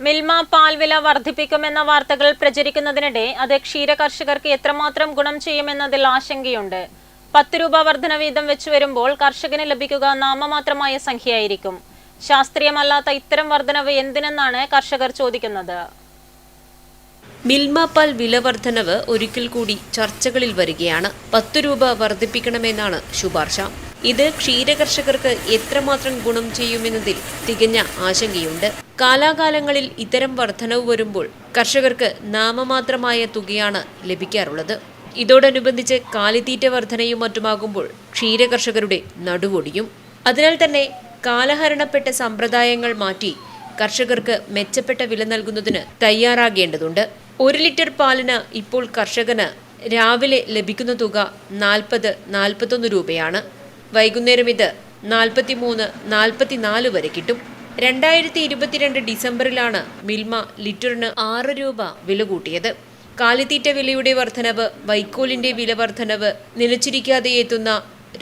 മിൽമ പാൽവില വർദ്ധിപ്പിക്കുമെന്ന വാർത്തകൾ പ്രചരിക്കുന്നതിനിടെ അത് ക്ഷീര കർഷകർക്ക് എത്രമാത്രം ഗുണം ചെയ്യുമെന്നതിൽ ആശങ്കയുണ്ട്. പത്ത് രൂപ വർധന വീതം വെച്ചു വരുമ്പോൾ കർഷകന് ലഭിക്കുക നാമമാത്രമായ സംഖ്യയായിരിക്കും. ശാസ്ത്രീയമല്ലാത്ത ഇത്തരം വർധനവ് എന്തിനെന്നാണ് കർഷകർ ചോദിക്കുന്നത്. മിൽമ പാൽ വില വർധനവ് ഒരിക്കൽ കൂടി ചർച്ചകളിൽ വരികയാണ്. പത്ത് രൂപ വർദ്ധിപ്പിക്കണമെന്നാണ് ശുപാർശ. ഇത് ക്ഷീരകർഷകർക്ക് എത്രമാത്രം ഗുണം ചെയ്യുമെന്നതിൽ തികഞ്ഞ ആശങ്കയുണ്ട്. കാലാകാലങ്ങളിൽ ഇത്തരം വർധനവ് വരുമ്പോൾ കർഷകർക്ക് നാമമാത്രമായ തുകയാണ് ലഭിക്കാറുള്ളത്. ഇതോടനുബന്ധിച്ച് കാലിത്തീറ്റ വർധനയും മറ്റുമാകുമ്പോൾ ക്ഷീരകർഷകരുടെ നടുവൊടിയും. അതിനാൽ തന്നെ കാലഹരണപ്പെട്ട സമ്പ്രദായങ്ങൾ മാറ്റി കർഷകർക്ക് മെച്ചപ്പെട്ട വില നൽകുന്നതിന് തയ്യാറാകേണ്ടതുണ്ട്. ഒരു ലിറ്റർ പാലിന് ഇപ്പോൾ കർഷകന് രാവിലെ ലഭിക്കുന്ന തുക നാൽപ്പത് നാൽപ്പത്തൊന്ന് രൂപയാണ്. വൈകുന്നേരം ഇത് നാൽപ്പത്തിമൂന്ന് നാൽപ്പത്തിനാല് വരെ കിട്ടും. രണ്ടായിരത്തി ഇരുപത്തിരണ്ട് ഡിസംബറിലാണ് മിൽമ ലിറ്ററിന് ആറ് രൂപ വില കൂട്ടിയത്. കാലിത്തീറ്റ വിലയുടെ വർധനവ് വൈക്കോലിന്റെ വില വർധനവ് നിലച്ചിരിക്കാതെ എത്തുന്ന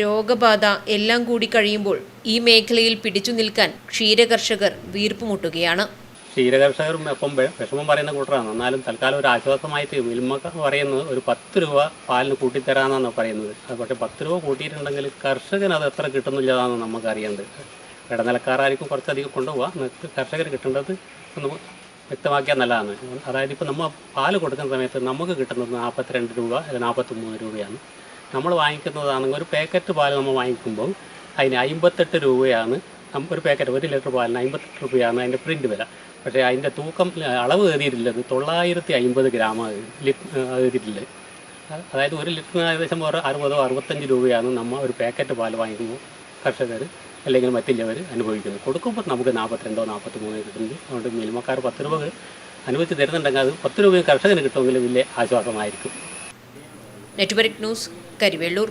രോഗബാധ എല്ലാം കൂടി കഴിയുമ്പോൾ ഈ മേഖലയിൽ പിടിച്ചു നിൽക്കാൻ ക്ഷീരകർഷകർ വീർപ്പുമുട്ടുകയാണ്. ക്ഷീരകർഷകർ എപ്പം വിഷമം പറയുന്ന കൂട്ടറാണ് എന്നാലും തൽക്കാലം ഒരു ആശ്വാസമായിട്ട് മിൽമക്ക പറയുന്നത് ഒരു പത്ത് രൂപ പാലിന് കൂട്ടിത്തരാമെന്നാണ് പറയുന്നത്. അത് പക്ഷേ പത്ത് രൂപ കൂട്ടിയിട്ടുണ്ടെങ്കിൽ കർഷകന് അത് എത്ര കിട്ടുന്നില്ലതാണ് നമുക്ക് അറിയേണ്ടത് ഇടനിലക്കാരായിരിക്കും കുറച്ചധികം കൊണ്ടുപോകാം കർഷകർ കിട്ടേണ്ടത് ഒന്ന് വ്യക്തമാക്കിയാൽ നല്ലതാണ്. അതായത് ഇപ്പോൾ നമ്മൾ പാൽ കൊടുക്കുന്ന സമയത്ത് നമുക്ക് കിട്ടുന്നത് നാൽപ്പത്തിരണ്ട് രൂപ അല്ലെങ്കിൽ നാൽപ്പത്തൊമ്പത് രൂപയാണ്. നമ്മൾ വാങ്ങിക്കുന്നതാണെങ്കിൽ ഒരു പാക്കറ്റ് പാൽ നമ്മൾ വാങ്ങിക്കുമ്പോൾ അതിന് അമ്പത്തെട്ട് രൂപയാണ്. ഒരു പാക്കറ്റ് ഒരു ലിറ്റർ പാലിന് അമ്പത്തെട്ട് രൂപയാണ് അതിന്റെ പ്രിന്റ് വില. പക്ഷേ അതിന്റെ തൂക്കം അളവ് കയറിയിട്ടില്ലത് തൊള്ളായിരത്തി അമ്പത് ഗ്രാം കയറിയിട്ടില്ല. അതായത് ഒരു ലിറ്ററിന് ഏകദേശം ഒരു അറുപതോ അറുപത്തഞ്ച് രൂപയാണ് നമ്മൾ ഒരു പാക്കറ്റ് പാൽ വാങ്ങിക്കുമ്പോൾ കർഷകർ അല്ലെങ്കിൽ മറ്റുള്ളവർ അനുഭവിക്കുന്നു കൊടുക്കുമ്പോൾ നമുക്ക് നാൽപ്പത്തിരണ്ടോ നാൽപ്പത്തി മൂന്നോ കിട്ടുന്നുണ്ട്. അതുകൊണ്ട് മിൽമക്കാർ പത്ത് രൂപ അനുവദിച്ച് തരുന്നുണ്ടെങ്കിൽ അത് പത്ത് രൂപയും കർഷകന് കിട്ടുമെങ്കിൽ വലിയ ആശ്വാസമായിരിക്കും. Network news Karivellur